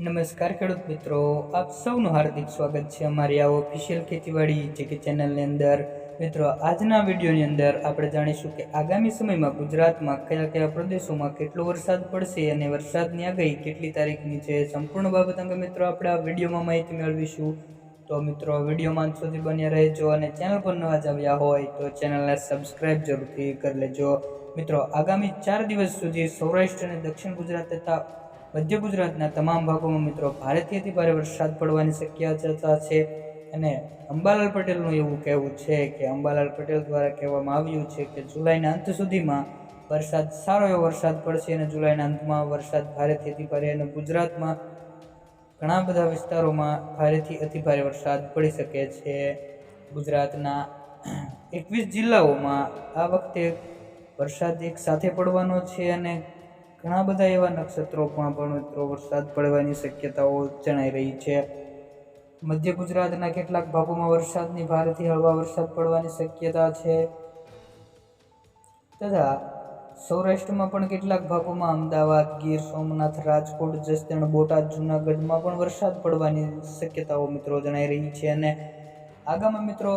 નમસ્કાર ખેડૂત મિત્રો, આપ સૌનું હાર્દિક સ્વાગત છે અમારી આ ઓફિશિયલ ખેતીવાડી જે કે ચેનલની અંદર. મિત્રો, આજના વિડીયોની અંદર આપણે જાણીશું કે આગામી સમયમાં ગુજરાતમાં કયા કયા પ્રદેશોમાં કેટલો વરસાદ પડશે અને વરસાદની આગાહી કેટલી તારીખની છે સંપૂર્ણ બાબત અંગે મિત્રો આપણે આ વિડીયોમાં માહિતી મેળવીશું. તો મિત્રો વિડીયોમાં સુધી બન્યા રહેજો અને ચેનલ પર નવા જ આવ્યા હોય તો ચેનલને સબસ્ક્રાઈબ જરૂરથી કરી લેજો. મિત્રો, આગામી ચાર દિવસ સુધી સૌરાષ્ટ્ર અને દક્ષિણ ગુજરાત તથા મધ્ય ગુજરાતના તમામ ભાગોમાં મિત્રો ભારેથી ભારે વરસાદ પડવાની શક્યતા છે અને અંબાલાલ પટેલનું એવું કહેવું છે કે અંબાલાલ પટેલ દ્વારા કહેવામાં આવ્યું છે કે જુલાઈના અંત સુધીમાં વરસાદ સારો એવો વરસાદ પડશે અને જુલાઈના અંતમાં વરસાદ ભારેથી અતિભારે અને ગુજરાતમાં ઘણા બધા વિસ્તારોમાં ભારેથી અતિભારે વરસાદ પડી શકે છે. ગુજરાતના એકવીસ જિલ્લાઓમાં આ વખતે વરસાદ એક સાથે પડવાનો છે અને ઘણા બધા એવા નક્ષત્રોમાં પણ મિત્રો વરસાદ પડવાની શક્યતાઓ જણાઈ રહી છે. મધ્ય ગુજરાતના કેટલાક ભાગોમાં વરસાદની ભારેથી હળવા વરસાદ પડવાની શક્યતા છે. તથા સૌરાષ્ટ્રમાં પણ કેટલાક ભાગોમાં અમદાવાદ, ગીર, સોમનાથ, રાજકોટ, જસદણ, બોટાદ, જૂનાગઢમાં પણ વરસાદ પડવાની શક્યતાઓ મિત્રો જણાઈ રહી છે. અને આગામી મિત્રો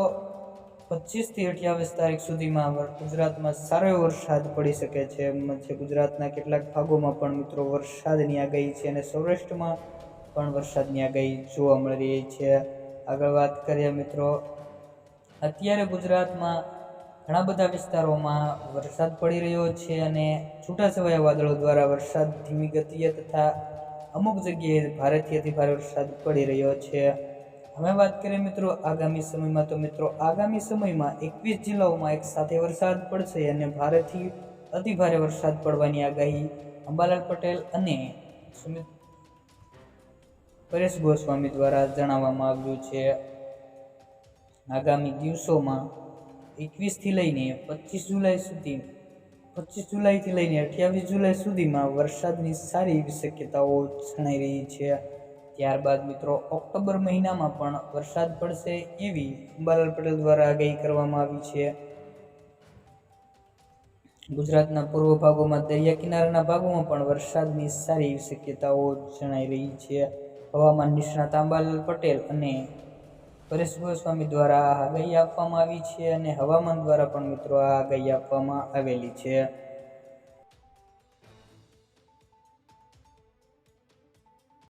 પચીસથી અઠ્યાવીસ તારીખ સુધીમાં ગુજરાતમાં સારો વરસાદ પડી શકે છે. મધ્ય ગુજરાતના કેટલાક ભાગોમાં પણ મિત્રો વરસાદની આગાહી છે અને સૌરાષ્ટ્રમાં પણ વરસાદની આગાહી જોવા મળી રહી છે. આગળ વાત કરીએ મિત્રો, અત્યારે ગુજરાતમાં ઘણા બધા વિસ્તારોમાં વરસાદ પડી રહ્યો છે અને છૂટાછવાયા વાદળો દ્વારા વરસાદ ધીમી ગતિએ તથા અમુક જગ્યાએ ભારેથી અતિ ભારે વરસાદ પડી રહ્યો છે. હવે વાત કરીએ મિત્રો આગામી સમયમાં, તો મિત્રો આગામી સમયમાં એકવીસ જિલ્લાઓમાં એક સાથે વરસાદ પડશે અને ભારેથી અતિ ભારે વરસાદ પડવાની આગાહી અંબાલાલ પટેલ અને સુમિત પરેશ ગોસ્વામી દ્વારા જણાવવામાં આવ્યું છે. આગામી દિવસોમાં એકવીસથી લઈને પચીસ જુલાઈ સુધી, પચીસ જુલાઈથી લઈને અઠ્યાવીસ જુલાઈ સુધીમાં વરસાદની સારી એવી શક્યતાઓ જણાઈ રહી છે. ત્યારબાદ મિત્રો, ઓક્ટોબર મહિનામાં પણ વરસાદ પડશે એવી અંબાલાલ પટેલ દ્વારા આગાહી કરવામાં આવી છે. ગુજરાતના પૂર્વ ભાગોમાં દરિયા કિનારાના ભાગોમાં પણ વરસાદની સારી શક્યતાઓ જણાઈ રહી છે. હવામાન નિષ્ણાત અંબાલાલ પટેલ અને પરેશ ગોસ્વામી દ્વારા આગાહી આપવામાં આવી છે અને હવામાન દ્વારા પણ મિત્રો આ આગાહી આપવામાં આવેલી છે.